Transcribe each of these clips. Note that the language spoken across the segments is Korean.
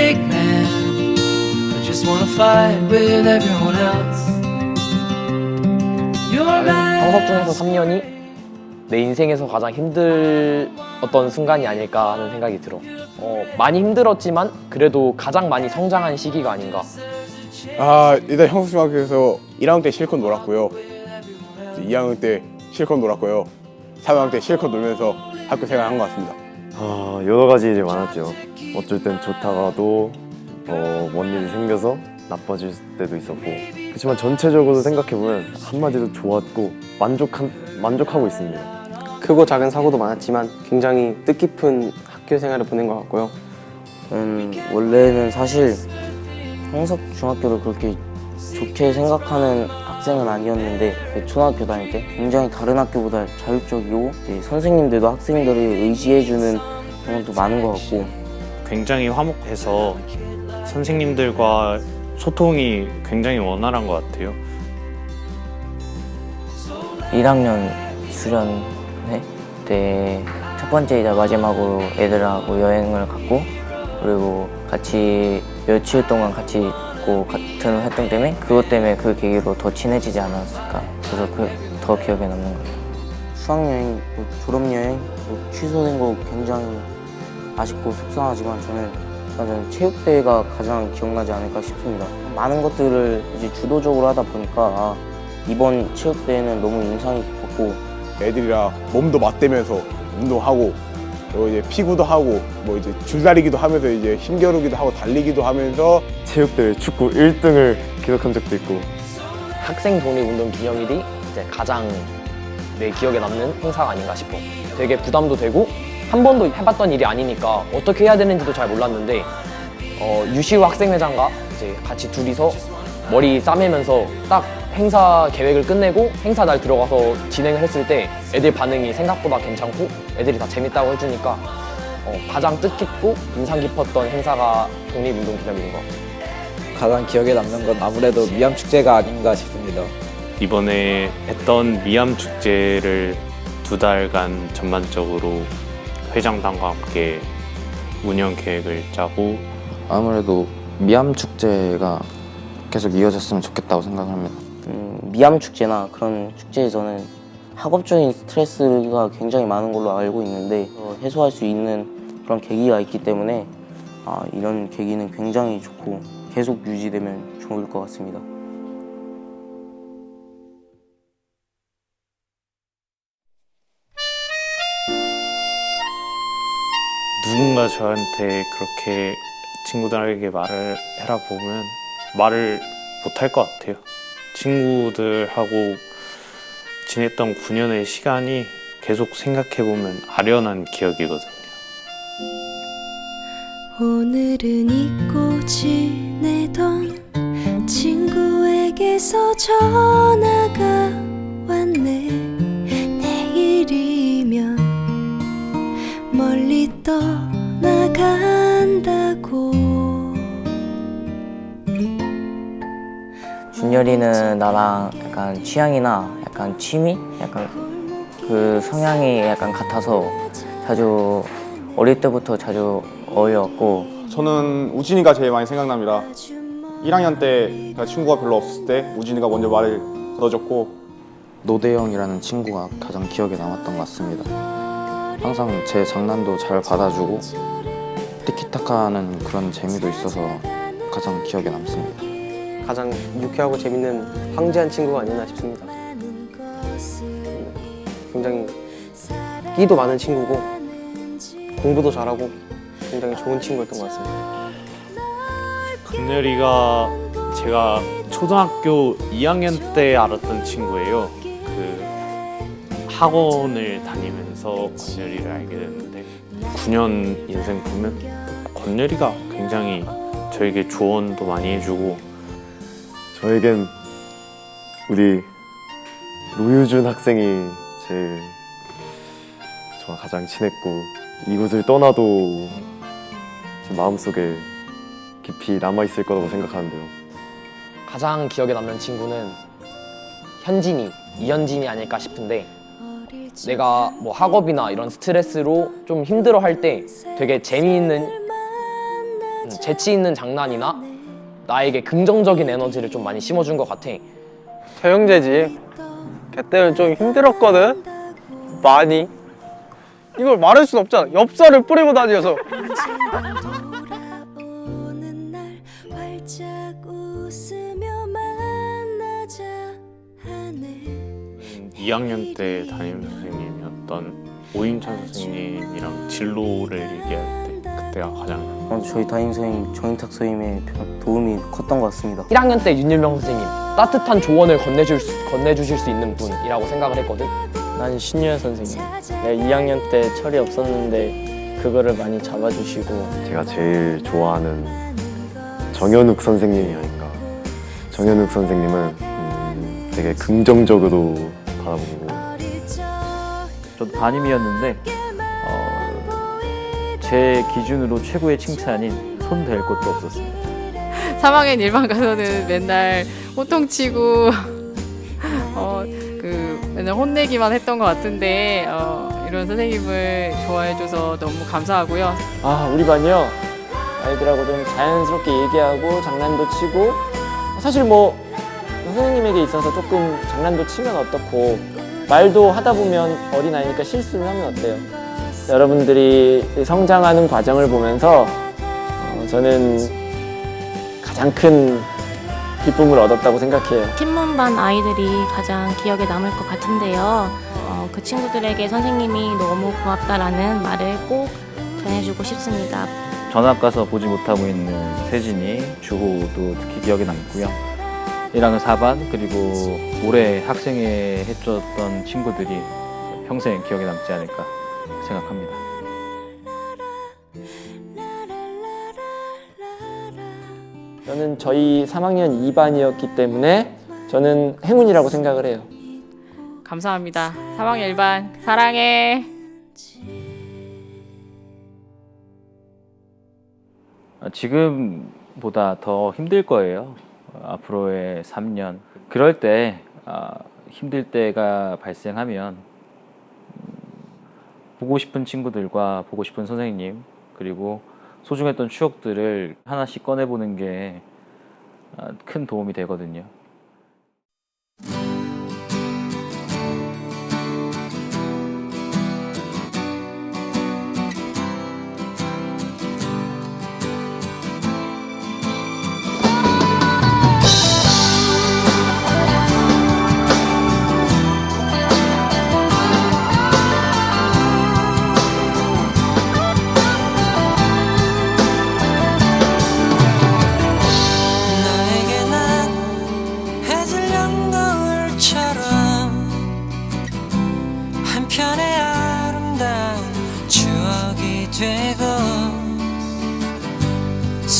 big man. I just wanna fight with everyone else. You're 상석 중에서 3년이 내 인생에서 가장 힘들었던 순간이 아닐까 하는 생각이 들어. 어, 많이 힘들었지만 그래도 가장 많이 성장한 시기가 아닌가. 아 일단 형수중학교에서 1학년 때 실컷 놀았고요 2학년 때 실컷 놀았고요 3학년 때 실컷 놀면서 학교 생활한 것 같습니다 아 여러 가지 일이 많았죠. 어쩔 땐 좋다가도 어, 뭔 일이 생겨서 나빠질 때도 있었고 그렇지만 전체적으로 생각해 보면 한마디로 좋았고 만족한 만족하고 있습니다. 크고 작은 사고도 많았지만 굉장히 뜻깊은 학교 생활을 보낸 것 같고요. 음, 원래는 사실 홍석 중학교를 그렇게 좋게 생각하는 학생은 아니었는데 그 초등학교 다닐 때 굉장히 다른 학교보다 자율적이고 선생님들도 학생들을 의지해주는 그런 것도 많은 것 같고 굉장히 화목해서 선생님들과 소통이 굉장히 원활한 것 같아요. 1학년 수련회 때 첫 번째이자 마지막으로 애들하고 여행을 갔고 그리고 같이 며칠 동안 같이 있고 같은 활동 때문에 그것 때문에 그 계기로 더 친해지지 않았을까. 그래서 그 더 기억에 남는 것 같아요. 수학여행, 뭐 졸업여행 뭐 취소된 거 굉장히 아쉽고 속상하지만 저는 저는 체육대회가 가장 기억나지 않을까 싶습니다. 많은 것들을 이제 주도적으로 하다 보니까 아, 이번 체육대회는 너무 인상이 깊었고 애들이랑 몸도 맞대면서 운동하고 그리고 이제 피구도 하고 뭐 이제 줄다리기도 하면서 이제 힘겨루기도 하고 달리기도 하면서 체육대회 축구 1등을 기록한 적도 있고 학생 독립운동 기념일이 이제 가장 내 기억에 남는 행사가 아닌가 싶어. 되게 부담도 되고 한 번도 해봤던 일이 아니니까 어떻게 해야 되는지도 잘 몰랐는데 어, 유시우 학생회장과 이제 같이 둘이서 머리 싸매면서 딱 행사 계획을 끝내고 행사 날 들어가서 진행을 했을 때 애들 반응이 생각보다 괜찮고 애들이 다 재밌다고 해주니까 어, 가장 뜻깊고 인상 깊었던 행사가 독립운동 기념일인 것 같아요. 가장 기억에 남는 건 아무래도 미암 축제가 아닌가 싶습니다. 이번에 했던 미암 축제를 두 달간 전반적으로 회장단과 함께 운영 계획을 짜고 아무래도 미암 축제가 계속 이어졌으면 좋겠다고 생각합니다. 음, 미암 축제나 그런 축제에서는 학업적인 스트레스가 굉장히 많은 걸로 알고 있는데 어, 해소할 수 있는 그런 계기가 있기 때문에 아, 이런 계기는 굉장히 좋고 계속 유지되면 좋을 것 같습니다. 누군가 저한테 그렇게 친구들에게 말을 해라 보면 말을 못할 것 같아요. 친구들하고 지냈던 9년의 시간이 계속 생각해보면 아련한 기억이거든요. 오늘은 잊고 지내던 친구에게서 전화가 준열이는 나랑 약간 취향이나 약간 취미, 약간 그 성향이 약간 같아서 자주 어릴 때부터 자주 어울렸고 저는 우진이가 제일 많이 생각납니다. 1학년 때 친구가 별로 없을 때 우진이가 먼저 말을 걸어줬고 노대영이라는 친구가 가장 기억에 남았던 것 같습니다. 항상 제 장난도 잘 받아주고 티키타카하는 그런 재미도 있어서 가장 기억에 남습니다. 가장 유쾌하고 재밌는 황제한 친구가 아니었나 싶습니다. 굉장히 끼도 많은 친구고 공부도 잘하고 굉장히 좋은 친구였던 것 같습니다. 건열이가 제가 초등학교 2학년 때 알았던 친구예요. 그 학원을 다니면서 건열이를 알게 됐는데 9년 인생 보면 건열이가 굉장히 저에게 조언도 많이 해주고 저에겐 우리 노유준 학생이 제일 저와 가장 친했고 이곳을 떠나도 제 마음속에 깊이 남아 있을 거라고 생각하는데요. 가장 기억에 남는 친구는 현진이, 이현진이 아닐까 싶은데 내가 뭐 학업이나 이런 스트레스로 좀 힘들어 할 때 되게 재미있는 음, 재치 있는 장난이나 나에게 긍정적인 에너지를 좀 많이 심어준 것 같아. 저 형제지. 걔 때문에 좀 힘들었거든. 많이. 이걸 말할 순 없잖아. 엽서를 뿌리고 다녀서. 돌아오는 날 활짝 웃으며 만나자 하네 2학년 때 담임 선생님이었던 오인찬 선생님이랑 진로를 얘기할 때 그때가 가장 어, 저희 담임 선생님 정인탁 선생님의 도움이 컸던 것 같습니다. 1학년 때 윤일명 선생님 따뜻한 조언을 건네줄 수, 건네주실 수 있는 분이라고 생각을 했거든. 난 신유현 선생님. 내가 2학년 때 철이 없었는데 그거를 많이 잡아주시고 제가 제일 좋아하는 정현욱 선생님이 아닌가. 정현욱 선생님은 음, 되게 긍정적으로 바라보고 저도 담임이었는데 어, 제 기준으로 최고의 칭찬인 손댈 것도 없었습니다. 3학년 일반 가서는 맨날 호통치고 어, 그 맨날 혼내기만 했던 것 같은데 어, 이런 선생님을 좋아해줘서 너무 감사하고요. 아, 우리 반이요. 아이들하고 좀 자연스럽게 얘기하고 장난도 치고 사실 뭐 선생님에게 있어서 조금 장난도 치면 어떻고 말도 하다 보면 어린 아이니까 실수를 하면 어때요? 여러분들이 성장하는 과정을 보면서 어, 저는 가장 큰 기쁨을 얻었다고 생각해요. 신문반 아이들이 가장 기억에 남을 것 같은데요. 어, 그 친구들에게 선생님이 너무 고맙다라는 말을 꼭 전해주고 싶습니다. 전학 가서 보지 못하고 있는 세진이, 주호도 특히 기억에 남고요. 1학년 4반 그리고 올해 학생회 해줬던 친구들이 평생 기억에 남지 않을까 생각합니다. 저는 저희 3학년 2반이었기 때문에 저는 행운이라고 생각을 해요. 감사합니다. 3학년 일반 사랑해. 어, 지금보다 더 힘들 거예요. 어, 앞으로의 3년. 그럴 때 아, 힘들 때가 발생하면 음, 보고 싶은 친구들과 보고 싶은 선생님 그리고 소중했던 추억들을 하나씩 꺼내보는 게 큰 도움이 되거든요.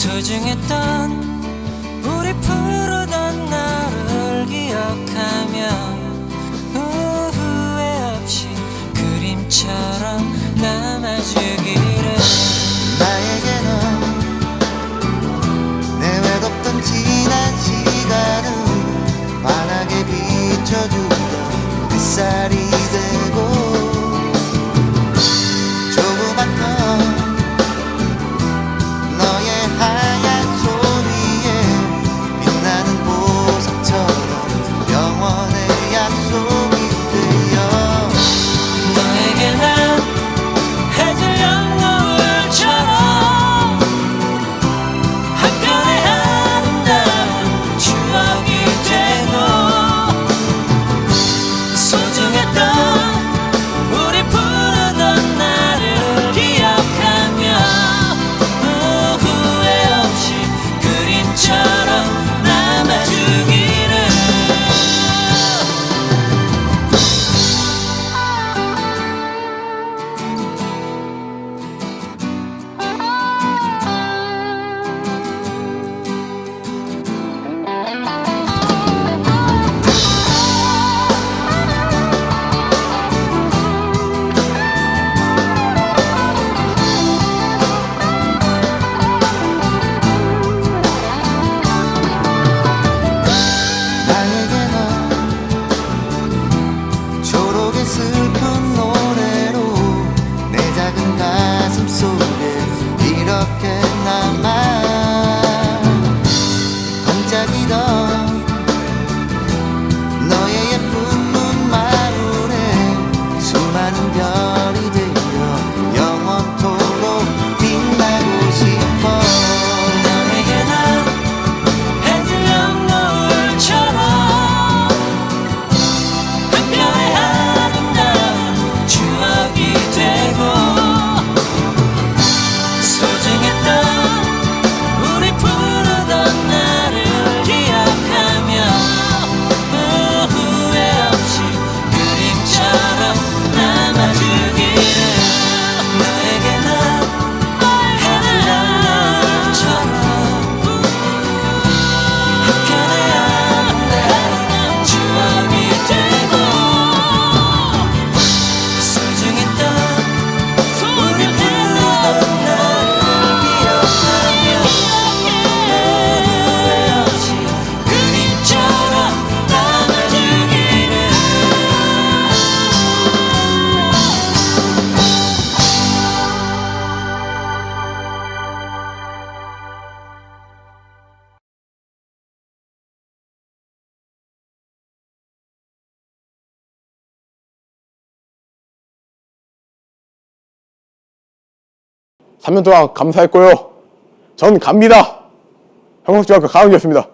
소중했던 우리 푸르던 나를 기억하며 후회 없이 그림처럼 남아주기를. 나에게는 내 외롭던 지난 시간을 환하게 비춰주던 햇살이 되 3년 동안 감사했고요. 전 갑니다. 형석중학교 강은기였습니다.